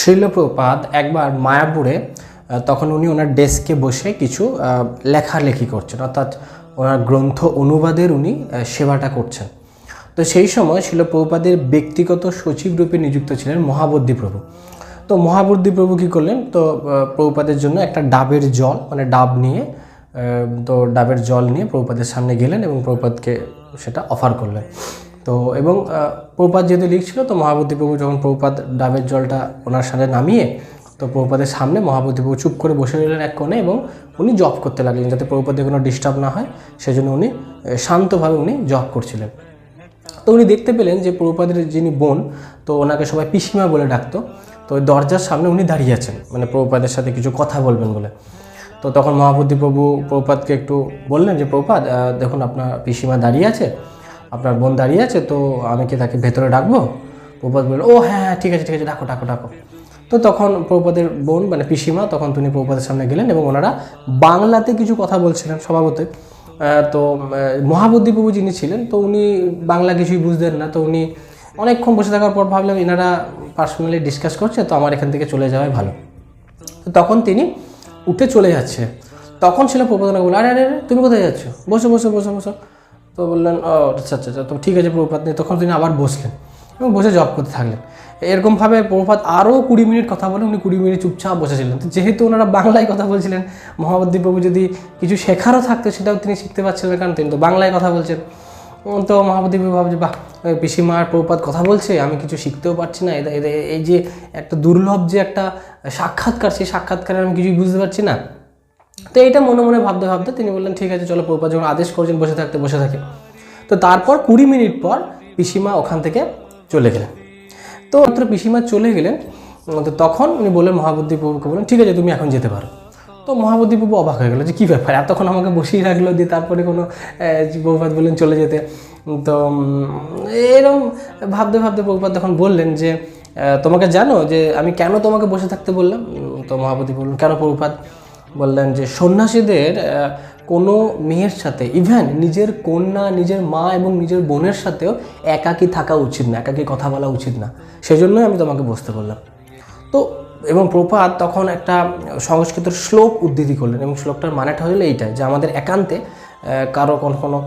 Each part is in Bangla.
শিলপ্রপাত একবার মায়াপুরে তখন উনি ওনার ডেস্কে বসে কিছু লেখালেখি করছেন। অর্থাৎ ওনার গ্রন্থ অনুবাদের উনি সেবাটা করছেন। তো সেই সময় শিলপ্রপাদের ব্যক্তিগত সচিব রূপে নিযুক্ত ছিলেন মহাবদ্দী প্রভু। তো মহাবদ্দী প্রভু কী করলেন? তো প্রভুপাদের জন্য একটা ডাবের জল মানে ডাব নিয়ে তো ডাবের জল নিয়ে প্রভুপাদের সামনে গেলেন এবং প্রভুপাদকে সেটা অফার করলেন। তো এবং প্রপাত যেহেতু লিখছিল তো মহাবতী প্রভু যখন প্রপাত ডাবের জলটা ওনার সাথে নামিয়ে তো প্রভুপাদের সামনে মহাবতী প্রভু চুপ করে বসে রইলেন এক কোণে এবং উনি জব করতে লাগলেন যাতে প্রভুপাদের কোনো ডিস্টার্ব না হয়। সেজন্য উনি শান্তভাবে উনি জব করছিলেন। তো উনি দেখতে পেলেন যে প্রভুপাদের যিনি বোন তো ওনাকে সবাই পিসিমা বলে ডাকতো। তো ওই দরজার সামনে উনি দাঁড়িয়ে আছেন মানে প্রভুপাদের সাথে কিছু কথা বলবেন বলে। তো তখন মহাবুদ্ধি প্রভু প্রভুপাদকে একটু বললেন যে আহ, দেখুন আপনার পিসিমা দাঁড়িয়ে আছে। আপনার বোন দাঁড়িয়ে আছে তো আমি কি তাকে ভেতরে ডাকবো? প্রভুপাদ বললেন ও হ্যাঁ হ্যাঁ ঠিক আছে ঠিক আছে ডাকো ডাকো ডাকো। তো তখন প্রভুপাদের বোন মানে পিসিমা তখন তিনি প্রভুপাদের সামনে গেলেন এবং ওনারা বাংলাতে কিছু কথা বলছিলেন স্বভাবতই। আহ, তো মহাবুদ্ধি প্রভু যিনি ছিলেন তো উনি বাংলা কিছুই বুঝতেন না তো উনি অনেকক্ষণ বসে থাকার পর ভাবলাম এনারা পার্সোনালি ডিসকাস করছে তো আমার এখান থেকে চলে যাওয়াই ভালো। তো তখন তিনি উঠে চলে যাচ্ছে। তখন ছিল প্রবোধনা আরে আরে আরে, তুমি কোথায় যাচ্ছ? বসো বসো বসো বসো। তো বললেন, ও আচ্ছা আচ্ছা আচ্ছা তো ঠিক আছে প্রভুপাত নিয়ে তখন তিনি আবার বসলেন এবং বসে জব করতে থাকলেন। এরকমভাবে প্রভুপাত আরও কুড়ি মিনিট কথা বলে উনি কুড়ি মিনিট চুপচাপ বসেছিলেন। তো যেহেতু ওনারা বাংলায় কথা বলছিলেন মহাবদ্দী প্রভু যদি কিছু শেখারও থাকতো, সেটাও তিনি শিখতে পারছিলেন কারণ তিনি তো বাংলায় কথা বলছেন। তো মহাবতী প্রভু ভাবছে, বাহ পিসিমার প্রভুপাত কথা বলছে, আমি কিছু শিখতেও পারছি না। এই যে একটা দুর্লভ যে একটা সাক্ষাৎকার, সেই সাক্ষাৎকারে আমি কিছুই বুঝতে পারছি না। তো এইটা মনে মনে ভাবতে ভাবতে তিনি বললেন, ঠিক আছে, চলো প্রভুপাত যখন আদেশ করছেন, বসে থাকতে, বসে থাকে। তো তারপর কুড়ি মিনিট পর পিসিমা ওখান থেকে চলে গেলেন। তো মাত্র পিসিমা চলে গেলেন, তো তখন উনি বললেন, মহাবুদ্ধি প্রভুকে বললেন, ঠিক আছে, তুমি এখন যেতে পারো। তো মহাবুদ্ধি প্রভু অবাক হয়ে গেলো যে, কী ব্যাপার? এতক্ষণ আমাকে বসিয়ে রাখল দিয়ে তারপরে কোনো প্রভুপাত বললেন চলে যেতে। তো এরম ভাবতে ভাবতে প্রভুপাত তখন বললেন যে তোমাকে জানো যে, আমি কেন তোমাকে বসে থাকতে বললাম? তো মহাবুদ্ধি বললেন, কেন প্রভুপাত বললেন যে সন্ন্যাসীদের কোনো মেয়ের সাথে ইভেন নিজের কন্যা, নিজের মা এবং নিজের বোনের সাথেও একাকী থাকা উচিত না, একাকী কথা বলা উচিত না। সেজন্যই আমি তোমাকে বসতে বললাম। তো, এবং প্রপাত তখন একটা সংস্কৃত শ্লোক উদ্ধৃতি করলেন, এবং শ্লোকটার মানেটা হলো এইটাই, যে আমাদের একান্তে কারও কোনো কোনো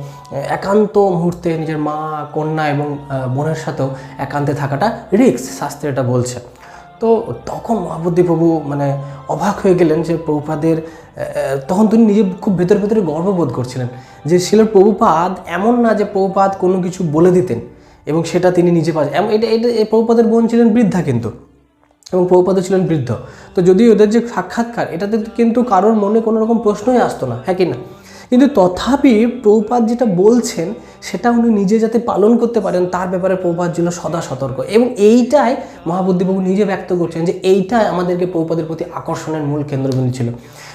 একান্ত মুহূর্তে নিজের মা, কন্যা এবং বোনের সাথেও একান্তে থাকাটা রিক্স শাস্ত্রে এটা বলছে। তো তখন মহাবুদ্ধি প্রভু মানে অবাক হয়ে গেলেন যে প্রভুপাদের তখন তিনি নিজে খুব ভেতরে ভেতরে গর্ববোধ করছিলেন যে শিলের প্রভুপাদ এমন না যে প্রভুপাদ কোনো কিছু বলে দিতেন এবং সেটা তিনি নিজে পাচ্ছেন এমন এটা এটা প্রভুপাদের বোন ছিলেন বৃদ্ধা কিন্তু এবং প্রভুপাদ ছিলেন বৃদ্ধ। তো যদি ওদের যে সাক্ষাৎকার এটাতে কিন্তু কারোর মনে কোনো রকম প্রশ্নই আসতো না হ্যাঁ কি না? কিন্তু তথাপি প্রভুপাদ যেটা বলছেন সেটা উনি নিজে যাতে পালন করতে পারেন, তার ব্যাপারে প্রভুপাদ ছিল সদা সতর্ক। এবং এইটাই মহাবুদ্ধিবাবু নিজে ব্যক্ত করছেন যে এইটাই আমাদেরকে প্রভুপাদের প্রতি আকর্ষণের মূল কেন্দ্রবিন্দু ছিল।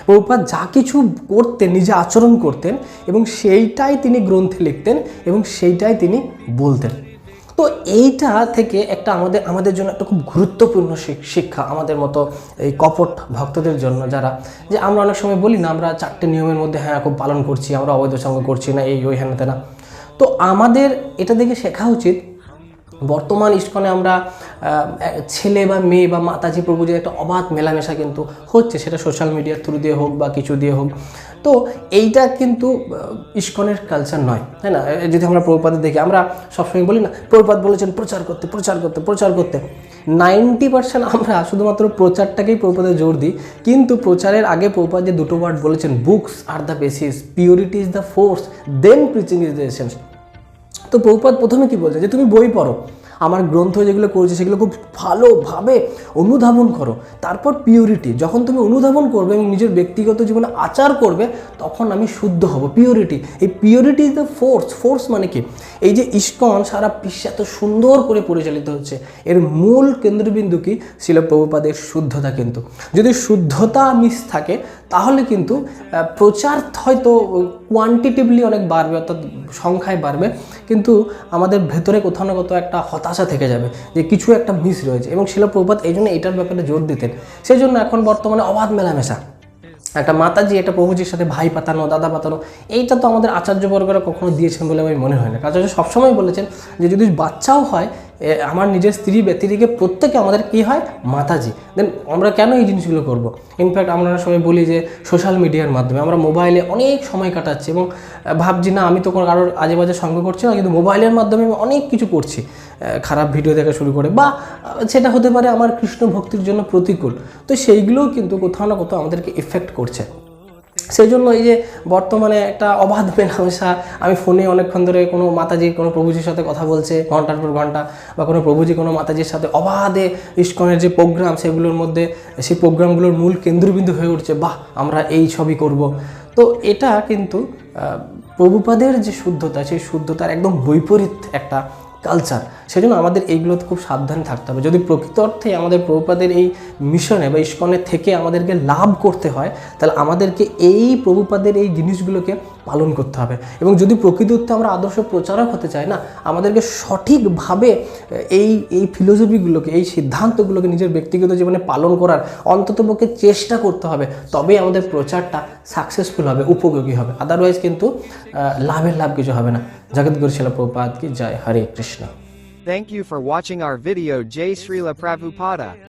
প্রভুপাদ যা কিছু করতেন, নিজে আচরণ করতেন এবং সেইটাই তিনি গ্রন্থে লিখতেন এবং সেইটাই তিনি বলতেন। তো এইটা থেকে একটা আমাদের আমাদের জন্য একটা খুব গুরুত্বপূর্ণ শিক্ষা আমাদের মতো এই কপট ভক্তদের জন্য যারা, যে আমরা অনেক সময় বলি না, আমরা চারটে নিয়মের মধ্যে হ্যাঁ খুব পালন করছি, আমরা অবৈধ সঙ্গ করছি না, এই, ওই হ্যান না। তো আমাদের এটা দেখে শেখা উচিত। বর্তমান ইস্কনে আমরা ছেলে বা মেয়ে বা মাতাজি প্রভু যে একটা অবাধ মেলামেশা কিন্তু হচ্ছে, সেটা সোশ্যাল মিডিয়ার থ্রু দিয়ে হোক বা কিছু দিয়ে হোক। তো এইটা কিন্তু ইস্কনের কালচার নয়, তাই না? যদি আমরা প্রভুপাতে দেখি, আমরা সবসময় বলি না প্রভুপাত বলেছেন, প্রচার করতে প্রচার করতে প্রচার করতে। নাইনটি পার্সেন্ট আমরা শুধুমাত্র প্রচারটাকেই প্রভুপাতে জোর দিই, কিন্তু প্রচারের আগে প্রভুপাত যে দুটো ওয়ার্ড বলেছেন books are the basis purity is the force then preaching is the essence তো প্রভুপাত প্রথমে কি বলছে? যে তুমি বই পড়ো। আমার গ্রন্থ যেগুলো করেছে সেগুলো খুব ভালোভাবে অনুধাবন করো। তারপর পিওরিটি যখন তুমি অনুধাবন করবে এবং নিজের ব্যক্তিগত জীবনে আচার করবে, তখন আমি শুদ্ধ হব। পিওরিটি এই purity is the force force মানে কি? এই যে ইস্কন সারা বিশ্বে এত সুন্দর করে পরিচালিত হচ্ছে। এর মূল কেন্দ্রবিন্দু কি? ছিল প্রভুপাদের শুদ্ধতা কিন্তু। যদি শুদ্ধতা মিস থাকে, তাহলে কিন্তু প্রচার হয়তো কোয়ান্টিটিভলি অনেক বাড়বে, অর্থাৎ সংখ্যায় বাড়বে। কিন্তু আমাদের ভেতরে কোথাও না কোথাও একটা হতাশা থেকে যাবে যে কিছু একটা মিস রয়েছে। এবং শিলা প্রভুপাত এই জন্য এটার ব্যাপারে জোর দিতেন। সেই জন্য এখন বর্তমানে অবাধ মেলামেশা। একটা মাতাজি এটা প্রভুজির সাথে ভাই পাতানো, দাদা পাতানো, এইটা তো আমাদের আচার্যবর্গরা কখনো দিয়েছেন বলে আমি মনে হয় না। কারণ সবসময় বলেছেন যে যদি বাচ্চাও হয় আমার নিজের স্ত্রী ব্যতিরিকে প্রত্যেকে আমাদের কি হয়? মাতাজি। দেন আমরা কেন এই জিনিসগুলো করব? ইনফ্যাক্ট আমরা সবাই বলি যে সোশ্যাল মিডিয়ার মাধ্যমে আমরা মোবাইলে অনেক সময় কাটাচ্ছি এবং ভাবছি না, আমি তো কোনো কারোর আজে বাজে সঙ্গ করছি না, কিন্তু মোবাইলের মাধ্যমে আমি অনেক কিছু করছি। খারাপ ভিডিও দেখা শুরু করে বা সেটা হতে পারে আমার কৃষ্ণ ভক্তির জন্য প্রতিকূল। তো সেইগুলোও কিন্তু কোথাও না কোথাও আমাদেরকে এফেক্ট করছে। সেই জন্য এই যে বর্তমানে একটা অবাধ মেলামেশা, আমি ফোনে অনেকক্ষণ ধরে কোনো মাতাজি, কোনো প্রভুজির সাথে কথা বলছে, ঘণ্টার পর ঘণ্টা, বা কোনো প্রভুজি, কোনো মাতাজির সাথে অবাধে ইস্কনের যে প্রোগ্রাম, সেগুলোর মধ্যে, সেই প্রোগ্রামগুলোর মূল কেন্দ্রবিন্দু হয়ে উঠছে, বাহ, আমরা এই ছবি করব। তো এটা কিন্তু প্রভুপাদের যে শুদ্ধতা, সেই শুদ্ধতার একদম বৈপরীত একটা কালচার সেজন্য আমাদের এইগুলোতে খুব সাবধানে থাকতে হবে। যদি প্রকৃত অর্থে আমাদের প্রভুপাদের এই মিশনে বা ইস্কনের থেকে আমাদেরকে লাভ করতে হয়, তাহলে আমাদেরকে এই প্রভুপাদের এই জিনিসগুলোকে পালন করতে হবে। এবং যদি প্রকৃত অর্থে আমরা আদর্শ প্রচারক হতে চাই না, আমাদেরকে সঠিকভাবে এই এই ফিলোসফিগুলোকে এই সিদ্ধান্তগুলোকে নিজের ব্যক্তিগত জীবনে পালন করার অন্ততপক্ষে চেষ্টা করতে হবে, তবেই আমাদের প্রচারটা সাকসেসফুল হবে, উপযোগী হবে। আদারওয়াইজ কিন্তু লাভের লাভ কিছু হবে না। जगद्गुरु शिल प्रभुपाद की जय। Hare Krishna. Thank you for watching our video जय श्रील प्रभुपाद